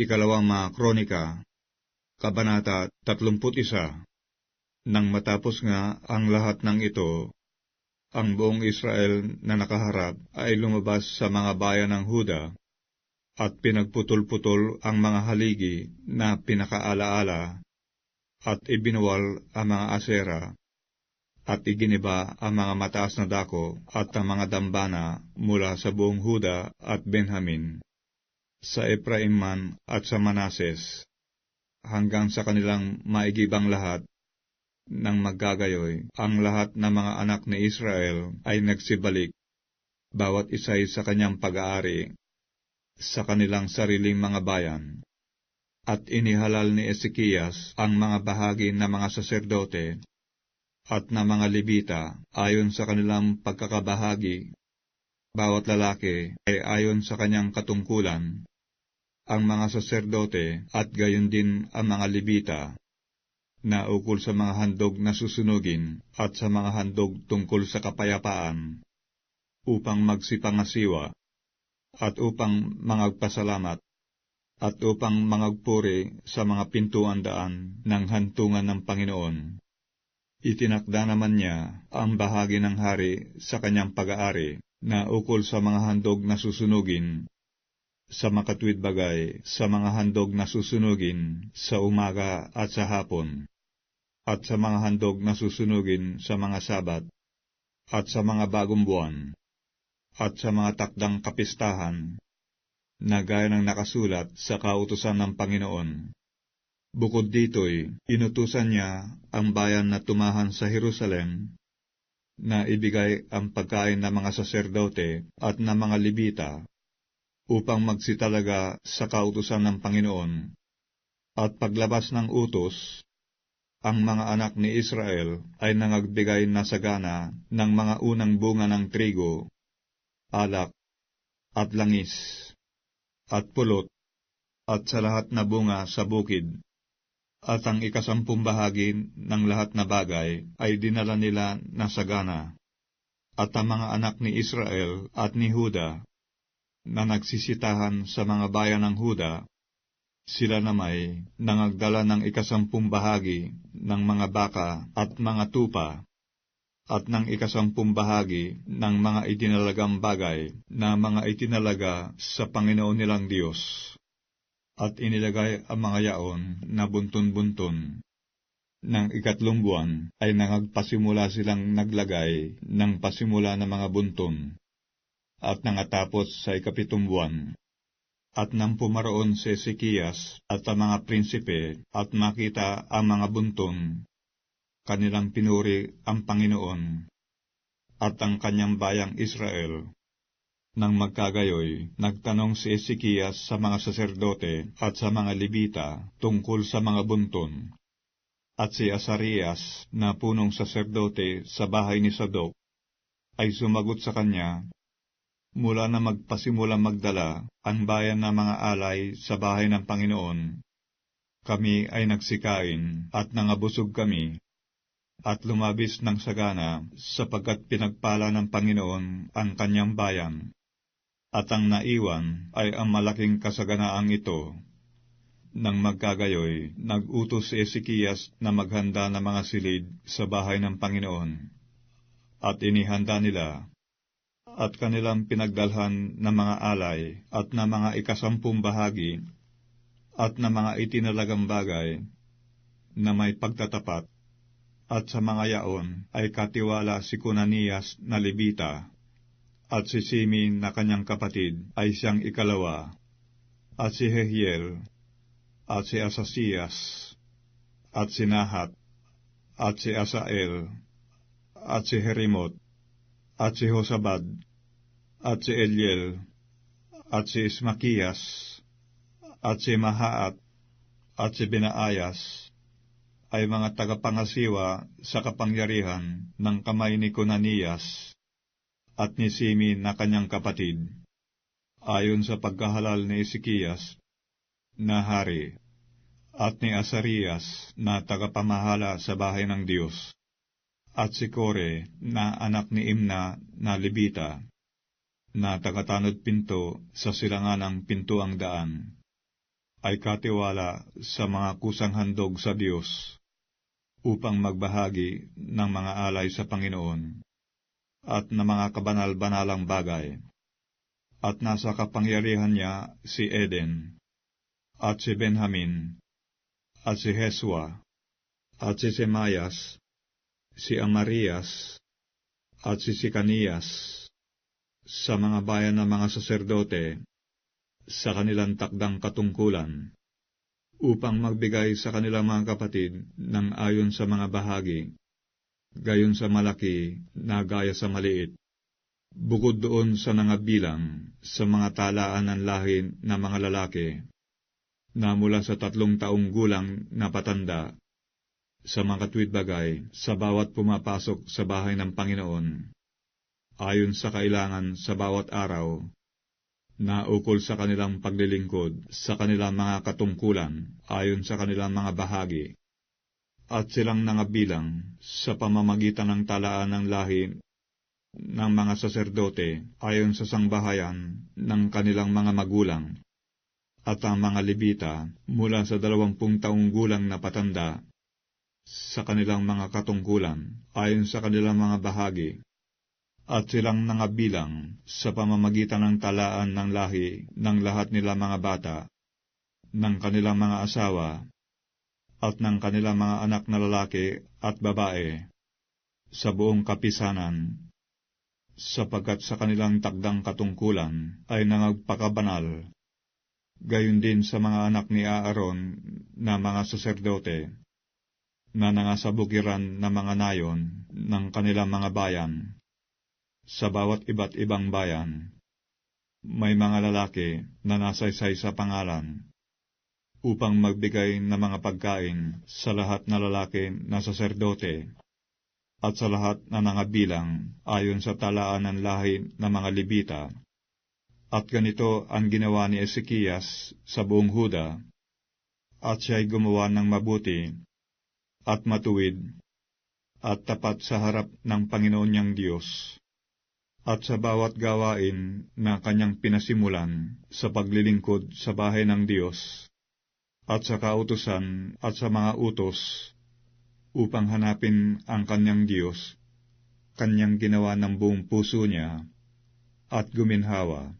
Ikalawang mga kronika, Kabanata 31 Nang matapos nga ang lahat ng ito, ang buong Israel na nakaharap ay lumabas sa mga bayan ng Huda at pinagputol-putol ang mga haligi na pinakaalaala at ibinuwal ang mga asera at iginiba ang mga mataas na dako at ang mga dambana mula sa buong Huda at Benjamin, sa Ephraim man at sa Manases, hanggang sa kanilang maigibang lahat nang maggagayoy, ang lahat ng mga anak ni Israel ay nagsibalik, bawat isa'y sa kanyang pag-aari, sa kanilang sariling mga bayan. At inihalal ni Ezekias ang mga bahagi ng mga saserdote at na mga Libita ayon sa kanilang pagkakabahagi. Bawat lalaki ay ayon sa kanyang katungkulan. Ang mga saserdote at gayon din ang mga Libita na ukol sa mga handog na susunugin at sa mga handog tungkol sa kapayapaan, upang magsipangasiwa, at upang mangagpasalamat, at upang mangagpuri sa mga pintuan daan ng hantungan ng Panginoon. Itinakda naman niya ang bahagi ng hari sa kanyang pag-aari na ukol sa mga handog na susunugin, sa makatwid bagay, sa mga handog na susunugin, sa umaga at sa hapon, at sa mga handog na susunugin sa mga sabat, at sa mga bagong buwan, at sa mga takdang kapistahan, na gaya ng nakasulat sa kautusan ng Panginoon. Bukod dito'y inutusan niya ang bayan na tumahan sa Jerusalem na ibigay ang pagkain ng mga saserdote at ng mga libita upang magsitalaga sa kautusan ng Panginoon. At paglabas ng utos, ang mga anak ni Israel ay nangagbigay na sagana ng mga unang bunga ng trigo, alak, at langis, at pulot, at sa lahat na bunga sa bukid at ang ikasampung bahagi ng lahat na bagay ay dinala nila na sagana. At ang mga anak ni Israel at ni Huda na nagsisitahan sa mga bayan ng Huda, sila na may nangagdala ng ikasampung bahagi ng mga baka at mga tupa, at ng ikasampung bahagi ng mga itinalagang bagay na mga itinalaga sa Panginoon nilang Diyos at inilagay ang mga yaon na buntun-buntun. Nang ikatlong buwan ay nangagpasimula silang naglagay ng pasimula ng mga buntun, at nangatapos sa ikapitong buwan. At nang pumaroon si Ezekias at ang mga prinsipe at makita ang mga buntun, kanilang pinuri ang Panginoon at ang kanyang bayang Israel nang magkagayoy, nagtanong si Ezekias sa mga saserdote at sa mga libita tungkol sa mga bunton. At si Asarias, na punong saserdote sa bahay ni Sadok, ay sumagot sa kanya, Mula na magpasimula magdala ang bayan ng mga alay sa bahay ng Panginoon, kami ay nagsikain at nangabusog kami, at lumabis ng sagana sapagkat pinagpala ng Panginoon ang kanyang bayan at ang naiwan ay ang malaking kasaganaang ito. Nang magkagayoy, nag-utos si Ezekias na maghanda ng mga silid sa bahay ng Panginoon. At inihanda nila, at kanilang pinagdalhan ng mga alay at na mga ikasampung bahagi, at na mga itinalagang bagay, na may pagtatapat, at sa mga yaon ay katiwala si Kunanias na Libita, at si Simin na kanyang kapatid ay siyang ikalawa, at si Hehiel, at si Asasias, at si Nahat, at si Asael, at si Herimot, at si Hosabad, at si Eliel, at si Ismakias, at si Mahaat, at si Binaayas, ay mga tagapangasiwa sa kapangyarihan ng kamay ni Kunanias, at ni Simi na kanyang kapatid, ayon sa pagkahalal ni Ezekias na hari, at ni Asarias na tagapamahala sa bahay ng Diyos, at si Kore na anak ni Imna na Libita, na tagatanod pinto sa silangan ng pintuang daan. ay katiwala sa mga kusang handog sa Diyos upang magbahagi ng mga alay sa Panginoon at ng mga kabanal-banalang bagay. At nasa kapangyarihan niya si Eden, at si Benjamin, at si Heswa, at si Semayas, si Amarias, at si Sikanias, sa mga bayan ng mga saserdote, sa kanilang takdang katungkulan, upang magbigay sa kanilang mga kapatid ng ayon sa mga bahagi, gayon sa malaki na gaya sa maliit. Bukod doon sa nangabilang sa mga talaan ng lahi ng mga lalaki, na mula sa tatlong taong gulang na patanda, sa mga katwid bagay sa bawat pumapasok sa bahay ng Panginoon, ayon sa kailangan sa bawat araw, na ukol sa kanilang paglilingkod sa kanilang mga katungkulan ayon sa kanilang mga bahagi, at silang nangabilang sa pamamagitan ng talaan ng lahi ng mga saserdote ayon sa sangbahayan ng kanilang mga magulang, at ang mga libita mula sa dalawampung taong gulang na patanda sa kanilang mga katungkulan ayon sa kanilang mga bahagi, at silang nangabilang sa pamamagitan ng talaan ng lahi ng lahat nila mga bata, ng kanilang mga asawa, at ng kanilang mga anak na lalaki at babae, sa buong kapisanan, sapagkat sa kanilang takdang katungkulan ay nangagpakabanal, gayon din sa mga anak ni Aaron na mga saserdote, na nangasabukiran na mga nayon ng kanilang mga bayan, sa bawat iba't ibang bayan, may mga lalaki na nasaysay sa pangalan, upang magbigay ng mga pagkain sa lahat na lalaki na saserdote, at sa lahat na nangabilang ayon sa talaan ng lahi ng mga libita. At ganito ang ginawa ni Ezekias sa buong Huda, at siya'y gumawa ng mabuti, at matuwid, at tapat sa harap ng Panginoon niyang Diyos at sa bawat gawain na kanyang pinasimulan sa paglilingkod sa bahay ng Diyos, at sa kautusan at sa mga utos, upang hanapin ang kanyang Diyos, kanyang ginawa ng buong puso niya, at guminhawa.